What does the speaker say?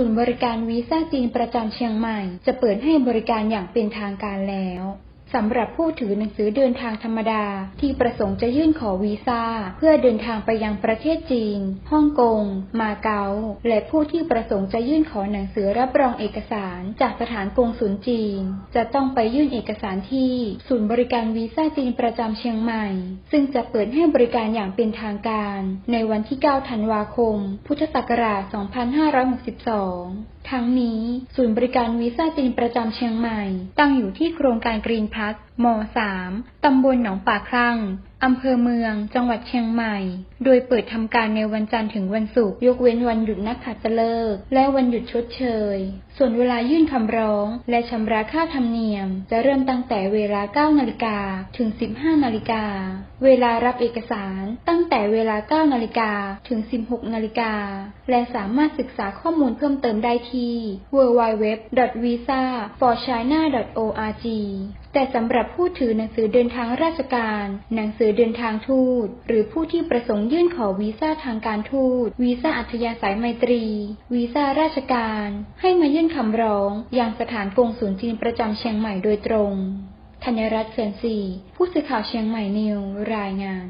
ศูนย์บริการวีซ่าจีนประจำเชียงใหม่ จะเปิดให้บริการอย่างเป็นทางการแล้ว สำหรับผู้ถือหนังสือเดินทางธรรมดา ที่ประสงค์จะยื่นขอวีซ่า เพื่อเดินทางไปยังประเทศจีน ฮ่องกง มาเก๊า และผู้ที่ประสงค์จะยื่นขอหนังสือรับรองเอกสารจากสถานกงสุลจีน จะต้องไปยื่นเอกสารที่ศูนย์บริการวีซ่าจีนประจำเชียงใหม่ ซึ่งจะเปิดให้บริการอย่างเป็นทางการ ในวันที่ 9 ธันวาคม พุทธศักราช 2562 ทั้งนี้ศูนย์บริการวีซ่าจีนประจำเชียงใหม่ ตั้งอยู่ที่โครงการกรีนพัสม 3 ตำบลหนองป่าครั่ง อำเภอเมือง จังหวัดเชียงใหม่ โดยเปิดทำการในวันจันทร์ถึงวันศุกร์ ยกเว้นวันหยุดนักขัตฤกษ์และวันหยุดชดเชย ส่วนเวลายื่นคำร้อง และชำระค่าธรรมเนียม จะเริ่มตั้งแต่เวลา 9 นาฬิกา ถึง 15 นาฬิกา เวลารับเอกสาร ตั้งแต่เวลา 9 นาฬิกา ถึง 16 นาฬิกา และสามารถศึกษาข้อมูลเพิ่มเติมได้ที่ www.visa4china.org แต่สำหรับผู้ถือหนังสือเดินทางราชการ หนังสือเดินทางทูต หรือผู้ที่ประสงค์ยื่นขอวีซ่าทางการทูต วีซ่าอัธยาศัยไมตรี วีซ่าราชการ ให้มายื่นคำร้อง อย่างสถานกงสุลจีนประจำเชียงใหม่โดยตรง ธัญรัตน์เสือนศรีผู้สื่อข่าวเชียงใหม่นิวรายงาน